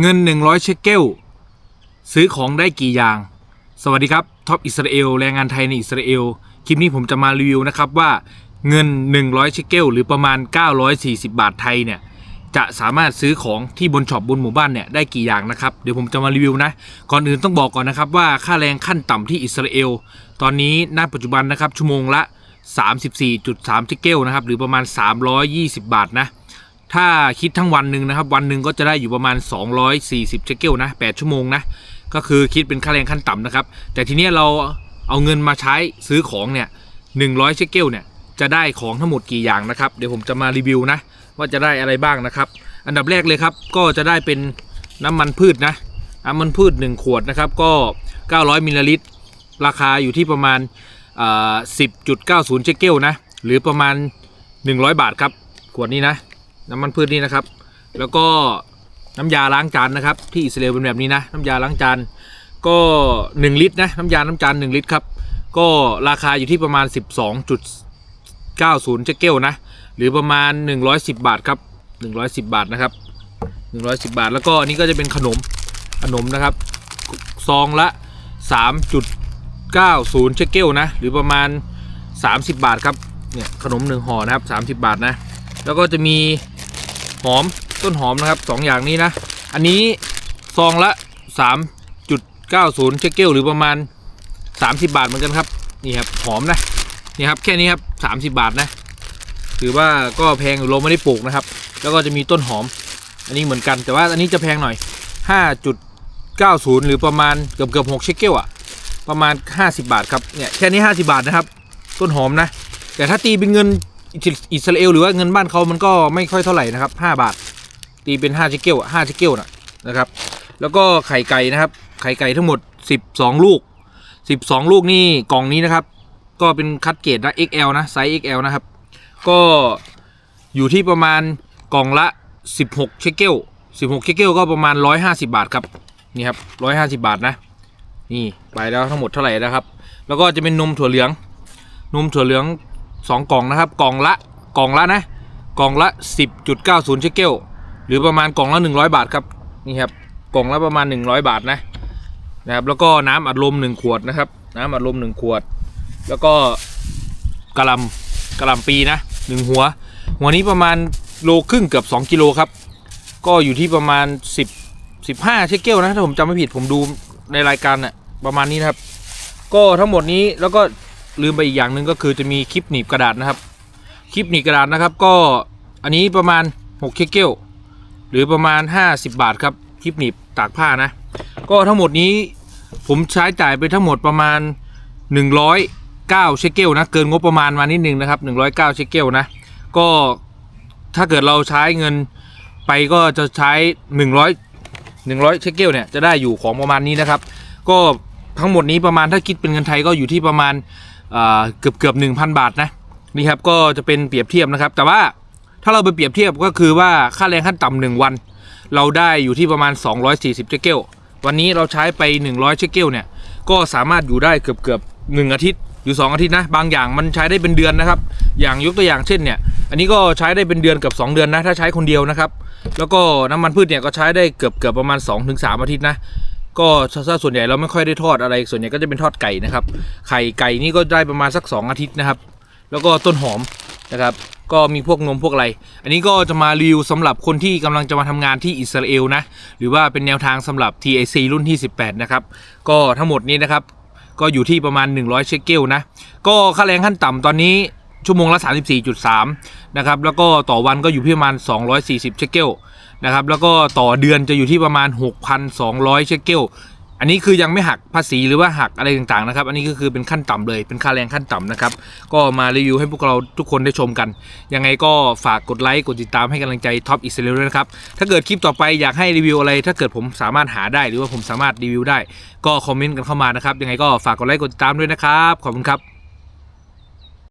เงิน 100 เชคเกลซื้อของได้กี่อย่าง สวัสดีครับท็อปอิสราเอลแรงงานไทยในอิสราเอลคลิปนี้ผมจะมารีวิวนะครับว่าเงิน 100 เชคเกลหรือประมาณ 940 บาทไทยเนี่ยจะสามารถซื้อของที่บนช็อปบนหมู่บ้านเนี่ยได้กี่อย่างนะครับเดี๋ยวผมจะมารีวิวนะก่อนอื่นต้องบอกก่อนนะครับว่าค่าแรงขั้นต่ำที่อิสราเอลตอนนี้ณปัจจุบันนะครับชั่วโมงละ 34.3 เชคเกลนะครับหรือประมาณ 320 บาทนะ ถ้าคิดทั้งวันหนึ่งนะครับ วันหนึ่งก็จะได้อยู่ประมาณ 240เชเกลนะ8ชั่วโมงนะก็คือคิดเป็นค่าแรงขั้นต่ำนะครับ แต่ทีนี้เราเอาเงินมาใช้ซื้อของเนี่ย100เชเกลเนี่ยจะได้ของทั้งหมดกี่อย่างนะครับ เดี๋ยวผมจะมารีวิวนะว่าจะได้อะไรบ้างนะครับ อันดับแรกเลยครับก็จะได้เป็นน้ำมันพืชนะน้ำมันพืช 1 ขวดนะครับก็ 900มิลลิลิตรราคาอยู่ที่ประมาณ10.90เชเกลนะหรือประมาณ 100 บาทครับขวดนี้นะ น้ำมันพืชนี่นะครับ แล้วก็น้ำยาล้างจานนะครับ ที่อิสราเอลเป็นแบบนี้นะ น้ำยาล้างจานก็ 1 ลิตรนะน้ำยาน้ำจาน1ลิตรครับก็ราคาอยู่ที่ประมาณ 12.90เชคเกลนะหรือประมาณ 110 บาทครับ110 บาทนะครับ110 บาท แล้วก็อันนี้ก็จะเป็นขนมขนมนะครับซองละ 3.90เชคเกลนะหรือประมาณ 30 บาทครับเนี่ยขนมหนึ่งห่อนะครับ 30 บาทนะแล้วก็จะมี หอมต้นหอมนะครับสองอย่างนี้นะ อันนี้ซองละ 3.90 เชคเกลหรือประมาณ 30 บาทเหมือนกันครับนี่ครับหอมนะนี่ครับแค่นี้ครับ30 บาทนะถือว่าก็แพงอยู่เราไม่ได้ปลูกนะครับ แล้วก็จะมีต้นหอม อันนี้เหมือนกันแต่ว่าอันนี้จะแพงหน่อย 5.90 หรือประมาณเกือบเกือบ6เชคเกลอะประมาณ 50 บาทครับเนี่ยแค่นี้ 50 บาทนะครับ ต้นหอมนะ แต่ถ้าตีเป็นเงิน อิสราเอลหรือว่าเงินบ้านเขามันก็ไม่ค่อยเท่าไหร่นะครับ5บาท ตีเป็น5ชิเกลอะ5ชิเกลนะนะครับ แล้วก็ไข่ไก่นะครับ ไข่ไก่ทั้งหมด 12 ลูก 12 ลูกนี่กล่องนี้นะครับ ก็เป็นคัดเกรดนะ XL นะไซส์ XL นะครับ ก็อยู่ที่ประมาณกล่องละ 16เชคเกล16เชคเกลก็ประมาณ 150 บาทครับนี่ครับ150 บาทนะนี่ไปแล้วทั้งหมดเท่าไหร่นะครับ แล้วก็จะเป็นนมถั่วเหลือง นมถั่วเหลือง 2 กล่องนะครับ กล่องละกล่องละนะ กล่องละ 10.90เชคเกลหรือประมาณกล่องละ 100 บาทครับนี่ครับกล่องละประมาณ 100 บาทนะนะครับแล้วก็น้ำอัดลม 1 ขวดนะครับ น้ำอัดลม 1 ขวด แล้วก็กะลำกะลำปีนะ 1 หัว หัวนี้ประมาณโลครึ่งเกือบ 2 กิโลครับ ก็อยู่ที่ประมาณ 10 15เชคเกลนะถ้าผมจำไม่ผิดผมดูในรายการน่ะประมาณนี้นะครับ ก็ทั้งหมดนี้แล้วก็ ลืมไปอีกอย่างหนึ่งก็คือจะมีคลิปหนีบกระดาษนะครับคลิปหนีบกระดาษนะครับ ก็อันนี้ประมาณ6เชคเกลหรือประมาณ 50 บาทครับคลิปหนีบตากผ้านะ ก็ทั้งหมดนี้ผมใช้จ่ายไปทั้งหมดประมาณ 109เชคเกลนะเกินงบประมาณมานิดนึงนะครับ109เชคเกลนะก็ถ้าเกิดเราใช้เงินไปก็จะใช้ 100 100เชคเกลเนี่ยจะได้อยู่ของประมาณนี้นะครับ ก็ทั้งหมดนี้ประมาณถ้าคิดเป็นเงินไทยก็อยู่ที่ประมาณ เกือบเกือบหนึ่งพันบาทนะนี่ครับก็จะเป็นเปรียบเทียบนะครับ แต่ว่าถ้าเราไปเปรียบเทียบก็คือว่าค่าแรงขั้นต่ำหนึ่งวัน เราได้อยู่ที่ประมาณ 240เชเกลวันนี้เราใช้ไป 100เชเกลเนี่ยก็สามารถอยู่ได้เกือบเกือบหนึ่งอาทิตย์อยู่ 2 อาทิตย์นะบางอย่างมันใช้ได้เป็นเดือนนะครับ อย่างยกตัวอย่างเช่นเนี่ยอันนี้ก็ใช้ได้เป็นเดือนเกือบ2 เดือนนะถ้าใช้คนเดียวนะครับ แล้วก็น้ำมันพืชเนี่ยก็ใช้ได้เกือบเกือบประมาณ 2-3 อาทิตย์นะ ก็ถ้าส่วนใหญ่เราไม่ค่อยได้ทอดอะไร ส่วนใหญ่ก็จะเป็นทอดไก่นะครับ ไข่ไก่นี่ก็ได้ประมาณสัก 2 อาทิตย์นะครับ แล้วก็ต้นหอมนะครับ ก็มีพวกนมพวกอะไร อันนี้ก็จะมารีวิวสำหรับคนที่กำลังจะมาทำงานที่อิสราเอลนะ หรือว่าเป็นแนวทางสำหรับ TIC รุ่นที่ 18 นะครับ ก็ทั้งหมดนี้นะครับ ก็อยู่ที่ประมาณ 100 เชคเกลนะ ก็ค่าแรงขั้นต่ำตอนนี้ ชั่วโมงละ 34.3 นะครับ แล้วก็ต่อวันก็อยู่ที่ประมาณ 240 เชคเกลนะครับ แล้วก็ต่อเดือนจะอยู่ที่ประมาณ 6,200 เชคเกลอันนี้คือยังไม่หักภาษีหรือว่าหักอะไรต่างๆนะครับ อันนี้ก็คือเป็นขั้นต่ำเลย เป็นค่าแรงขั้นต่ำนะครับ ก็มารีวิวให้พวกเราทุกคนได้ชมกัน ยังไงก็ฝากกดไลค์ กดติดตามให้กำลังใจท็อปอิสราเอลด้วยนะครับ ถ้าเกิดคลิปต่อไปอยากให้รีวิวอะไร ถ้าเกิดผมสามารถหาได้หรือว่าผมสามารถรีวิวได้ ก็คอมเมนต์กันเข้ามานะครับ ยังไงก็ฝากกดไลค์ กดติดตามด้วยนะครับ ขอบคุณครับ